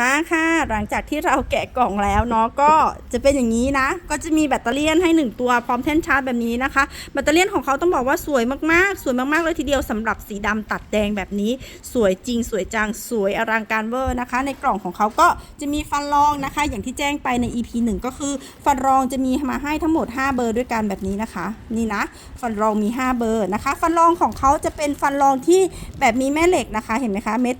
มาค่ะ หลังจากที่เราแกะกล่องแล้วเนาะก็จะเป็นอย่างนี้นะ ก็จะมีแบตเตอรี่ยนให้ 1 ตัวพร้อมแท่นชาร์จแบบนี้นะคะ แบตเตอรี่ของเขาต้องบอกว่าสวยมากๆ สวยมากๆเลยทีเดียวสำหรับสีดำตัดแดงแบบนี้ สวยจริง สวยจัง สวยอลังการเวอร์นะคะ ในกล่องของเขาก็จะมีฟันรองนะคะ อย่างที่แจ้งไปใน EP 1 ก็คือ ฟันรองจะมีมาให้ทั้งหมด 5 เบอร์ด้วยกันแบบนี้นะคะ นี่นะ ฟันรองมี 5 เบอร์นะคะ ฟันรองของเขาจะเป็นฟันรองที่แบบมีแม่เหล็กนะคะ เห็นไหมคะ เม็ด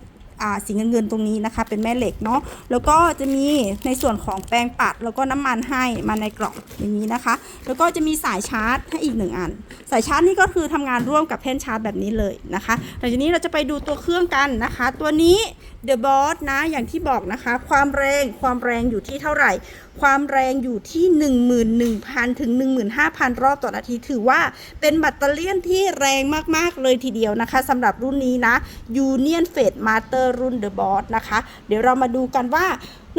สีเงินเงินตรงนี้นะคะ เป็นแม่เหล็กเนาะแล้วก็จะมีในส่วนของแปรงปัด แล้วก็น้ำมันให้มาในกล่องอย่างนี้นะคะ แล้วก็จะมีสายชาร์จให้อีกหนึ่งอัน สายชาร์จนี่ก็คือทำงานร่วมกับแท่นชาร์จแบบนี้เลยนะคะหลังจากนี้เราจะไปดูตัวเครื่องกันนะคะ ตัวนี้ The Boss นะอย่างที่บอกนะคะ ความแรงความแรงอยู่ที่เท่าไหร่ความแรงอยู่ที่ 11,000 ถึง 15,000 รอบต่อนาที ถือว่าเป็นแบตเตอรี่ยนที่แรงมาก ๆ เลยทีเดียวนะคะสำหรับรุ่นนี้นะ Union f a อร์รุ่นเดอะบอสนะคะ เดี๋ยวเรามาดูกันว่า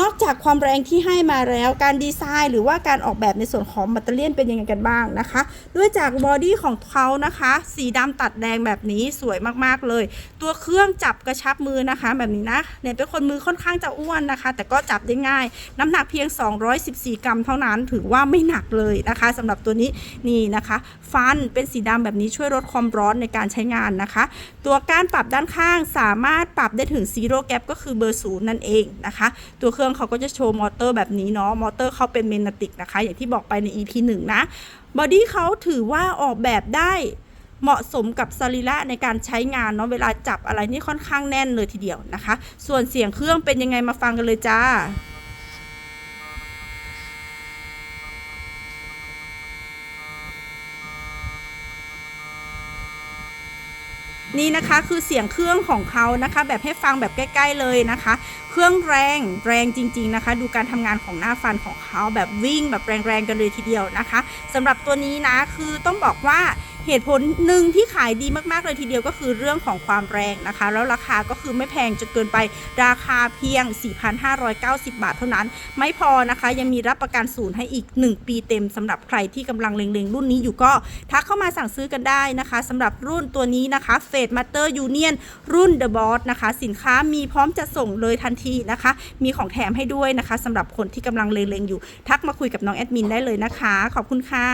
นอกจากความแรงที่ให้มาแล้วการดีไซน์ หรือว่าการออกแบบในส่วนของแบตเตอรี่ยนเป็นยังไงกันบ้างนะคะ ด้วยจากบอดี้ของเขานะคะ สีดำตัดแดงแบบนี้สวยมากๆเลย ตัวเครื่องจับกระชับมือนะคะ แบบนี้นะเนี่ยเป็นคนมือค่อนข้างจะอ้วนนะคะ แต่ก็จับได้ง่าย น้ำหนักเพียง 214 กรัมเท่านั้นถือว่าไม่หนักเลยนะคะสำหรับตัวนี้นี่นะคะ ฟันเป็นสีดำแบบนี้ช่วยลดความร้อนในการใช้งานนะคะ ตัวก้านปรับด้านข้างสามารถปรับได้ถึงซีโร่แกปก็คือเบอร์ศูนย์นั่นเองนะคะ ตัวเครื่องเขาก็จะโชว์มอเตอร์แบบนี้เนาะ มอเตอร์เขาเป็นเมกนาติกนะคะ อย่างที่บอกไปใน EP 1 นะ บอดี้เขาถือว่าออกแบบได้เหมาะสมกับสรีระในการใช้งานเนาะ เวลาจับอะไรนี่ค่อนข้างแน่นเลยทีเดียวนะคะ ส่วนเสียงเครื่องเป็นยังไงมาฟังกันเลยจ้า นี่นะคะคือเสียงเครื่องของเขานะคะ แบบให้ฟังแบบใกล้ ๆเลยนะคะ เครื่องแรงแรงจริง ๆนะคะ ดูการทำงานของหน้าฟันของเขาแบบวิ่งแบบแรงๆกันเลยทีเดียวนะคะสำหรับตัวนี้นะคือต้องบอกว่า เหตุผลหนึ่งที่ขายดีมากๆเลยทีเดียวก็คือเรื่องของความแรงนะคะ แล้วราคาก็คือไม่แพงจนเกินไปราคาเพียง 4,590 บาทเท่านั้น ไม่พอนะคะยังมีรับประกันศูนย์ให้อีก 1 ปีเต็มสำหรับใครที่กำลังเล็งๆ รุ่นนี้อยู่ก็ทักเข้ามาสั่งซื้อกันได้นะคะสำหรับรุ่นตัวนี้นะคะเฟดมาเตอร์ยูเนียนรุ่น The Boss นะคะ สินค้ามีพร้อมจะส่งเลยทันทีนะคะ มีของแถมให้ด้วยนะคะสำหรับคนที่กำลังเล็งๆอยู่ ทักมาคุยกับน้องแอดมินได้เลยนะคะ ขอบคุณค่ะ